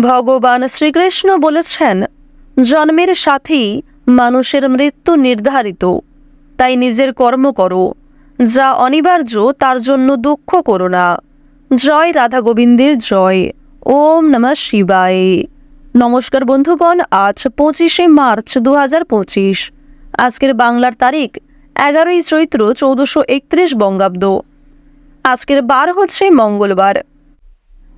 ভগবান শ্রীকৃষ্ণ বলেছেন, জন্মের সাথেই মানুষের মৃত্যু নির্ধারিত। তাই নিজের কর্ম করো। যা অনিবার্য, তার জন্য দুঃখ করো না। জয় রাধা গোবিন্দের জয়। ওম নমঃ শিবায়। নমস্কার বন্ধুগণ, আজ পঁচিশে মার্চ দু আজকের বাংলার তারিখ এগারোই চৈত্র চৌদ্দশো একত্রিশ বঙ্গাব্দ। আজকের বার হচ্ছে মঙ্গলবার।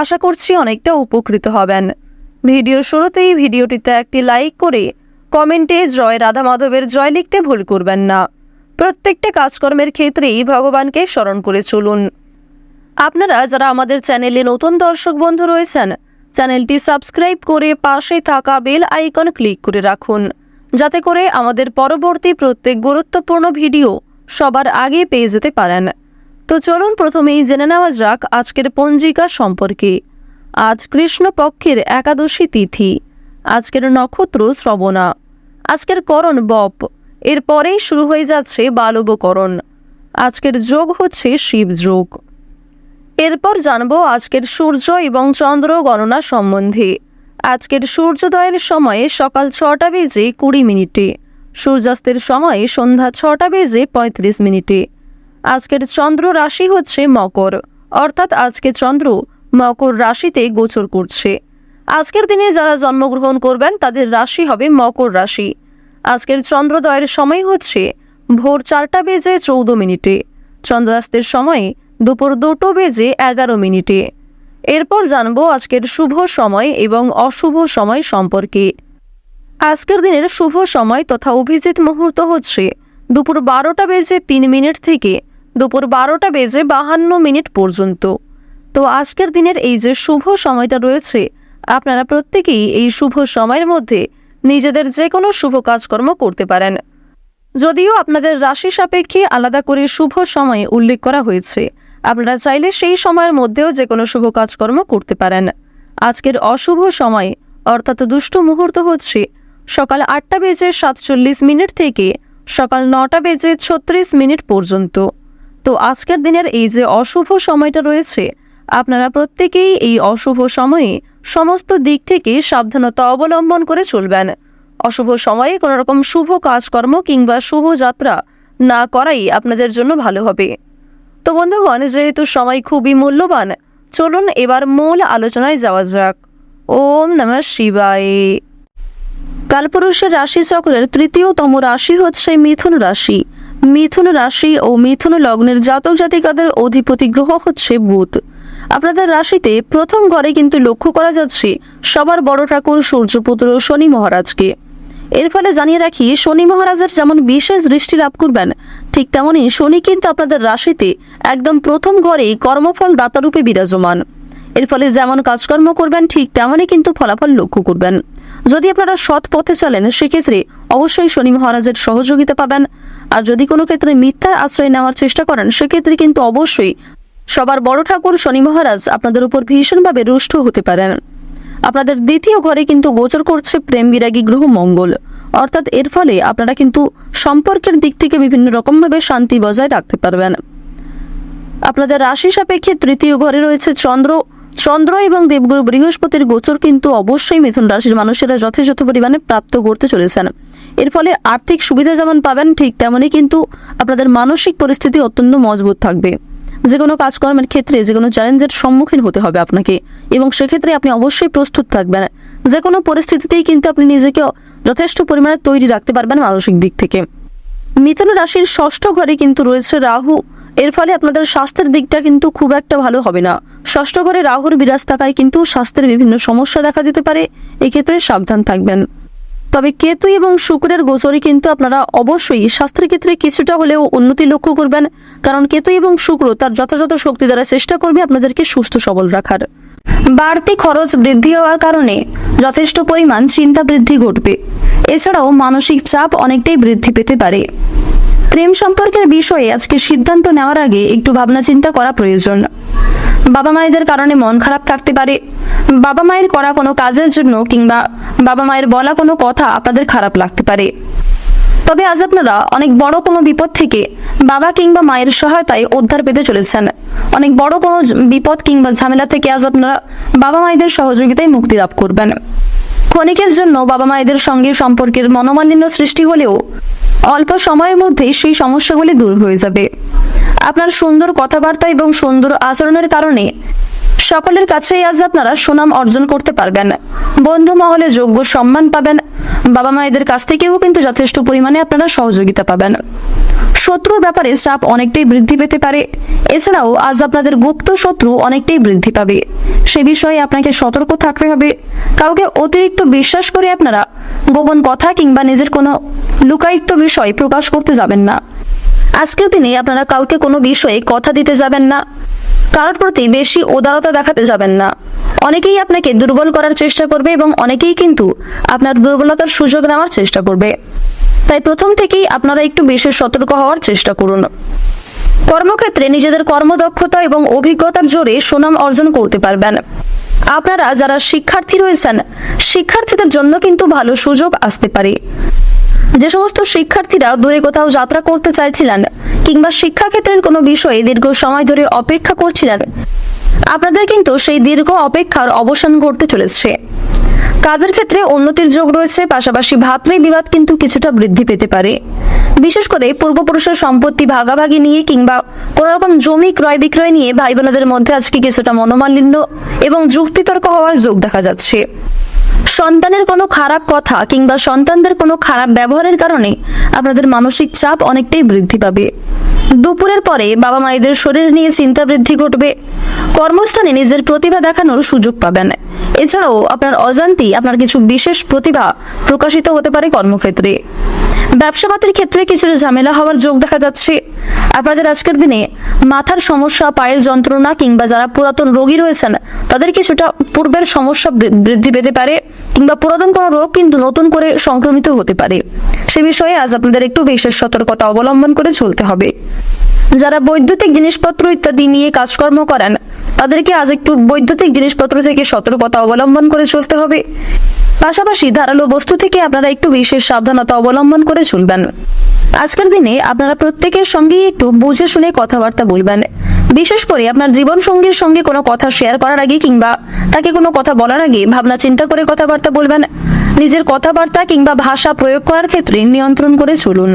আশা করছি অনেকটা উপকৃত হবেন। ভিডিওর শুরুতেই ভিডিওটিতে একটি লাইক করে কমেন্টে জয় রাধা মাধবের জয় লিখতে ভুল করবেন না। প্রত্যেকটা কাজকর্মের ক্ষেত্রেই ভগবানকে স্মরণ করে চলুন। আপনারা যারা আমাদের চ্যানেলে নতুন দর্শক বন্ধু রয়েছেন, চ্যানেলটি সাবস্ক্রাইব করে পাশে থাকা বেল আইকন ক্লিক করে রাখুন, যাতে করে আমাদের পরবর্তী প্রত্যেক গুরুত্বপূর্ণ ভিডিও সবার আগে পেয়ে যেতে পারেন। তো চলুন প্রথমেই জেনে নেওয়া যাক আজকের পঞ্জিকা সম্পর্কে। আজ কৃষ্ণপক্ষের একাদশী তিথি। আজকের নক্ষত্র শ্রবণা। আজকের করণ বপ। এরপরেই শুরু হয়ে যাচ্ছে বালবকরণ। আজকের যোগ হচ্ছে শিব যোগ। এরপর জানব আজকের সূর্য এবং চন্দ্র গণনা সম্বন্ধে। আজকের সূর্যোদয়ের সময়ে সকাল ছটা বেজে কুড়ি মিনিটে। সূর্যাস্তের সময়ে সন্ধ্যা ছটা বেজে পঁয়ত্রিশ মিনিটে। আজকের চন্দ্র রাশি হচ্ছে মকর। অর্থাৎ আজকে চন্দ্র মকর রাশিতে গোচর করছে। আজকের দিনে যারা জন্মগ্রহণ করবেন, তাদের রাশি হবে মকর রাশি। আজকের চন্দ্রোদয়ের সময় হচ্ছে ভোর চারটা বেজে চৌদ্দ মিনিটে। চন্দ্রাস্তের সময় দুপুর দুটো বেজে এগারো মিনিটে। এরপর জানব আজকের শুভ সময় এবং অশুভ সময় সম্পর্কে। আজকের দিনের শুভ সময় তথা অভিজিৎ মুহূর্ত হচ্ছে দুপুর বারোটা বেজে তিন মিনিট থেকে দুপুর বারোটা বেজে বাহান্ন মিনিট পর্যন্ত। তো আজকের দিনের এই যে শুভ সময়টা রয়েছে, আপনারা প্রত্যেকেই এই শুভ সময়ের মধ্যে নিজেদের যে কোনো শুভ কাজকর্ম করতে পারেন। যদিও আপনাদের রাশি সাপেক্ষে আলাদা করে শুভ সময় উল্লেখ করা হয়েছে, আপনারা চাইলে সেই সময়ের মধ্যেও যে কোনো শুভ কাজকর্ম করতে পারেন। আজকের অশুভ সময়, অর্থাৎ দুষ্ট মুহূর্ত হচ্ছে সকাল আটটা বেজে সাতচল্লিশ মিনিট থেকে সকাল নটা বেজে ছত্রিশ মিনিট পর্যন্ত। তো আজকের দিনের এই যে অশুভ সময়টা রয়েছে, আপনারা প্রত্যেকেই এই অশুভ সময়ে সমস্ত দিক থেকে সাবধানতা অবলম্বন করে চলবেন। অশুভ সময়ে কোনো রকম শুভ কাজকর্ম কিংবা শুভ যাত্রা না করাই আপনাদের জন্য ভালো হবে। তো বন্ধুগণ, যেহেতু সময় খুবই মূল্যবান, চলুন এবার মূল আলোচনায় যাওয়া যাক। ওম নমঃ শিবায়। কালপুরুষের রাশি চক্রের তৃতীয়তম রাশি হচ্ছে মিথুন রাশি। মিথুন রাশি ও মিথুন লগ্নের জাতক জাতিকাদের অধিপতি গ্রহ হচ্ছে বুধ। আপনাদের রাশিতে প্রথম ঘরে কিন্তু লক্ষ্য করা যাচ্ছে সবার বড় ঠাকুর, সূর্যপুত্র, শনি মহারাজকে। এর ফলে জানিয়ে রাখি, শনি মহারাজের যেমন বিশেষ দৃষ্টি লাভ করবেন, ঠিক তেমনই শনি কিন্তু আপনাদের রাশিতে একদম প্রথম ঘরেই কর্মফল দাতারূপে বিরাজমান। এর ফলে যেমন কাজকর্ম করবেন, ঠিক তেমনই কিন্তু ফলাফল লক্ষ্য করবেন। যদি আপনারা সৎ পথে চলেন, সেক্ষেত্রে অবশ্যই শনি মহারাজের সহযোগিতা পাবেন। আর যদি কোনো ক্ষেত্রে মিথ্যার আশ্রয় নেওয়ার চেষ্টা করেন, সেক্ষেত্রে কিন্তু অবশ্যই সবার বড় ঠাকুর শনি মহারাজ আপনাদের উপর ভীষণভাবে রুষ্ট হতে পারেন। আপনাদের দ্বিতীয় ঘরে কিন্তু গোচর করছে প্রেম বিরাগী গ্রহ মঙ্গল। অর্থাৎ এর ফলে আপনারা কিন্তু সম্পর্কের দিক থেকে বিভিন্ন রকমভাবে শান্তি বজায় রাখতে পারবেন। আপনাদের রাশি সাপেক্ষে তৃতীয় ঘরে রয়েছে চন্দ্র। চন্দ্র এবং দেবগুরু বৃহস্পতির গোচর কিন্তু অবশ্যই মিথুন রাশির মানুষেরা যথেষ্ট পরিমাণে প্রাপ্ত করতে চলেছেন। এর ফলে আর্থিক সুবিধা যেমন পাবেন, ঠিক তেমনই কিন্তু আপনাদের মানসিক পরিস্থিতি অত্যন্ত মজবুত থাকবে। যে কোনো কাজকর্মের ক্ষেত্রে যে কোনো চ্যালেঞ্জের সম্মুখীন হতে হবে আপনাকে এবং সেক্ষেত্রে আপনি অবশ্যই প্রস্তুত থাকবেন। যে কোনো পরিস্থিতিতেই কিন্তু আপনি নিজেকে যথেষ্ট পরিমাণে তৈরি রাখতে পারবেন মানসিক দিক থেকে। মিথুন রাশির ষষ্ঠ ঘরে কিন্তু রয়েছে রাহু। এর ফলে আপনাদের স্বাস্থ্যের দিকটা কিন্তু খুব একটা ভালো হবে না। ষষ্ঠ ঘরে রাহুর বিরাজ থাকায় কিন্তু স্বাস্থ্যের বিভিন্ন সমস্যা দেখা দিতে পারে। এক্ষেত্রে সাবধান থাকবেন। তবে কেতু এবং শুক্রের গোচরে কিন্তু আপনারা অবশ্যই স্বাস্থ্যের ক্ষেত্রে কিছুটা হলেও উন্নতি লক্ষ্য করবেন। কারণ কেতু এবং শুক্র তার যথাযথ শক্তি দ্বারা চেষ্টা করবে আপনাদেরকে সুস্থ সবল রাখার। বাড়তি খরচ বৃদ্ধি হওয়ার কারণে যথেষ্ট পরিমাণ চিন্তা বৃদ্ধি ঘটবে। এছাড়াও মানসিক চাপ অনেকটাই বৃদ্ধি পেতে পারে। প্রেম সম্পর্কের বিষয়ে আজকে সিদ্ধান্ত নেওয়ার আগে একটু ভাবনা চিন্তা করা প্রয়োজন। বাবা মায়েদের কারণে মন খারাপ থাকতে পারে। বাবা মায়ের করা কোনো কাজের জন্য কিংবা বাবা মায়ের বলা কোনো কথা আপনাদের খারাপ লাগতে পারে। তবে আজ আপনারা অনেক বড় কোনো বিপদ থেকে বাবা কিংবা মায়ের সহায়তায় উদ্ধার পেতে চলেছেন। অনেক বড় কোনো বিপদ কিংবা ঝামেলা থেকে আজ আপনারা বাবা মায়েদের সহযোগিতায় মুক্তি লাভ করবেন। ক্ষণিকের জন্য বাবা মায়েদের সঙ্গে সম্পর্কের মনোমালিন্য সৃষ্টি হলেও অল্প সময়ের মধ্যেই সেই সমস্যাগুলি দূর হয়ে যাবে। আপনার সুন্দর কথাবার্তা এবং সুন্দর আচরণের কারণে সকলের কাছেই আজ আপনারা সুনাম অর্জন করতে পারবেন। বন্ধু মহলে যোগ্য সম্মান পাবেন। বাবা মায়েদের কাছ থেকেও কিন্তু যথেষ্ট পরিমাণে আপনারা সহযোগিতা পাবেন। শত্রুর ব্যাপারে চাপ অনেকটাই বৃদ্ধি পেতে পারে। এছাড়াও আজ আপনাদের গুপ্ত শত্রু অনেকটাই বৃদ্ধি পাবে। সে বিষয়ে আপনাকে সতর্ক থাকতে হবে। কাউকে অতিরিক্ত বিশ্বাস করে আপনারা গোপন কথা কিংবা নিজের কোনো লুকায়িত্ব বিষয় প্রকাশ করতে যাবেন না। আজকের দিনে আপনারা কাউকে কোনো বিষয়ে কথা দিতে যাবেন না। কারোর প্রতি বেশি উদারতা দেখাতে যাবেন না। অনেকেই আপনাকে দুর্বল করার চেষ্টা করবে এবং অনেকেই কিন্তু আপনার দুর্বলতার সুযোগ নেওয়ার চেষ্টা করবে। তাই প্রথম থেকেই আপনারা একটু বেশি সতর্ক হওয়ার চেষ্টা করুন। কর্মক্ষেত্রে নিজেদের কর্মদক্ষতা এবং অভিজ্ঞতার জোরে সুনাম অর্জন করতে পারবেন। আপনারা যারা শিক্ষার্থী রয়েছেন, শিক্ষার্থীদের জন্য কিন্তু ভালো সুযোগ আসতে পারে। যে সমস্ত শিক্ষার্থীরা দূরে কোথাও যাত্রা করতে চাইছিলেন কিংবা শিক্ষাক্ষেত্রের কোনো বিষয়ে দীর্ঘ সময় ধরে অপেক্ষা করছিলেন, আপনাদের কিন্তু সেই দীর্ঘ অপেক্ষার অবসান ঘটতে চলেছে। কাজের ক্ষেত্রে উন্নতির যোগ রয়েছে, পাশাপাশি ভাতৃ বিবাদ কিন্তু কিছুটা বৃদ্ধি পেতে পারে। বিশেষ করে পূর্বপুরুষের সম্পত্তি ভাগাভাগি নিয়ে কিংবা কোনোরকম জমি ক্রয় বিক্রয় নিয়ে ভাই বোনদের মধ্যে আজকে কিছুটা মনোমালিন্য এবং যুক্তিতর্ক হওয়ার যোগ দেখা যাচ্ছে। সন্তানের কোনো খারাপ কথা কিংবা সন্তানদের কোনো খারাপ ব্যবহারের কারণে আপনাদের মানসিক চাপ অনেকটাই বৃদ্ধি পাবে। দুপুরের পরে বাবা মায়েদের শরীর নিয়ে চিন্তা বৃদ্ধি ঘটবে। কর্মস্থানে নিজের প্রতিভা দেখানোর সুযোগ পাবেন। এছাড়াও আপনার অজান্তি আপনার কিছু বিশেষ প্রতিভা প্রকাশিত হতে পারে কর্মক্ষেত্রে। ব্যবসাপাতির ক্ষেত্রে কিছুটা ঝামেলা হওয়ার যোগ দেখা যাচ্ছে। আপনাদের আজকের দিনে মাথার সমস্যা, পায়ের যন্ত্রণা কিংবা যারা পুরাতন রোগী রয়েছেন, তাদের কিছুটা পূর্বের সমস্যা বৃদ্ধি পেতে পারে কিংবা পুরাতন কোনো রোগ কিন্তু নতুন করে সংক্রমিত হতে পারে। সে বিষয়ে আজ আপনাদের একটু বিশেষ সতর্কতা অবলম্বন করে চলতে হবে। যারা বৈদ্যুতিক জিনিসপত্র ইত্যাদি নিয়ে কাজকর্ম করেন, তাদেরকে আজ একটু বৈদ্যুতিক জিনিসপত্র থেকে সতর্কতা অবলম্বন করে চলতে হবে। পাশাপাশি ধারালো বস্তু থেকে আপনারা একটু বিশেষ সাবধানতা অবলম্বন করে চলবেন। আজকের দিনে আপনারা প্রত্যেকের সঙ্গেই একটু বুঝে শুনে কথাবার্তা বলবেন। বিশেষ করে আপনার জীবন সঙ্গীর সঙ্গে কোনো কথা শেয়ার করার আগে কিংবা তাকে কোনো কথা বলার আগে ভাবনা চিন্তা করে কথাবার্তা বলবেন। নিজের কথাবার্তা কিংবা ভাষা প্রয়োগ করার ক্ষেত্রে নিয়ন্ত্রণ করে চলুন।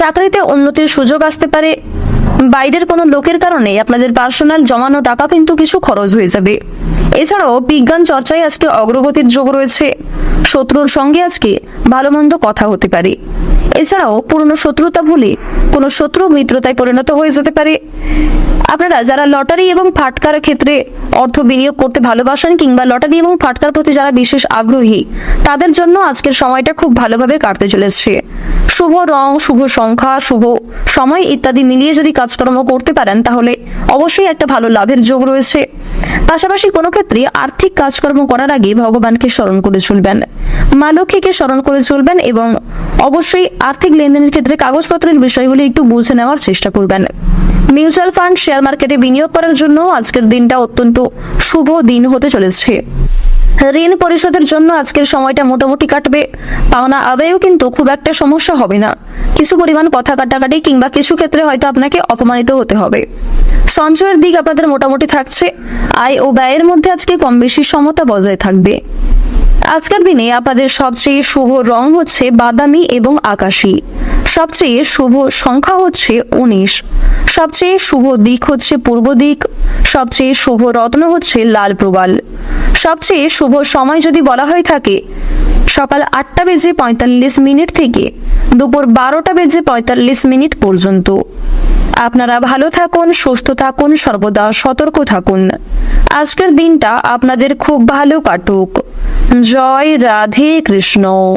চাকরিতে উন্নতির সুযোগ আসতে পারে। বাইরের কোনো লোকের কারণে আপনাদের পার্সোনাল জমানো টাকা কিন্তু কিছু খরচ হয়ে যাবে। এছাড়াও বিজ্ঞান চর্চায় আজকে অগ্রগতির যোগ রয়েছে। শত্রুর সঙ্গে আজকে ভালো মন্দ কথা হতে পারে। এছাড়াও পুরনো শত্রুতা ভুলে কোনো শত্রু মিত্রতায় পরিণত হয়ে যেতে পারে। আপনারা যারা লটারি এবং ফাটকার ক্ষেত্রে অর্থ বিনিয়োগ করতে ভালোবাসেন কিংবা লটারি এবং ফাটকার প্রতি যারা বিশেষ আগ্রহী, তাদের জন্য আজকের সময়টা খুব ভালোভাবে কাটতে চলেছে। শুভ রং, শুভ সংখ্যা, শুভ সময় ইত্যাদি মিলিয়ে যদি কাজকর্ম করতে পারেন, তাহলে অবশ্যই একটা ভালো লাভের যোগ রয়েছে। পাশাপাশি কোনো ক্ষেত্রে আর্থিক কাজকর্ম করার আগে ভগবানকে স্মরণ করে চলবেন। মা লক্ষ্মীকে স্মরণ করে চলবেন এবং অবশ্যই আর্থিক লেনদেনের ক্ষেত্রে কাগজপত্রের বিষয়গুলি একটু বুঝে নেওয়ার চেষ্টা করবেন। মিউচুয়াল ফান্ড, শেয়ার মার্কেটে বিনিয়োগ করার জন্য আজকের দিনটা অত্যন্ত শুভ দিন হতে চলেছে। ঋণ পরিশোধের জন্য আজকের সময়টা মোটামুটি কাটবে। পাওনা আদায়েও কিন্তু খুব একটা সমস্যা হবে না। কিছু পরিমাণ কথা কাটাকাটি কিংবা কিছু ক্ষেত্রে হয়তো আপনাকে অপমানিত হতে হবে। সঞ্চয়ের দিক আপনাদের মোটামুটি থাকছে। আয় ও ব্যয়ের মধ্যে আজকে কম বেশি সমতা বজায় থাকবে। আজকের দিনে আপনাদের সবচেয়ে শুভ রং হচ্ছে বাদামি এবং আকাশী। সবচেয়ে শুভ সংখ্যা হচ্ছে উনিশ। সবচেয়ে শুভ দিক হচ্ছে পূর্ব দিক। সবচেয়ে শুভ রত্ন হচ্ছে লাল প্রবাল। সবচেয়ে শুভ সময় যদি বলা হয়ে থাকে, সকাল আটটা বেজে পঁয়তাল্লিশ মিনিট থেকে দুপুর বারোটা বেজে পঁয়তাল্লিশ মিনিট পর্যন্ত। আপনারা ভালো থাকুন, সুস্থ থাকুন, সর্বদা সতর্ক থাকুন। আজকের দিনটা আপনাদের খুব ভালো কাটুক। জয় রাধে কৃষ্ণ।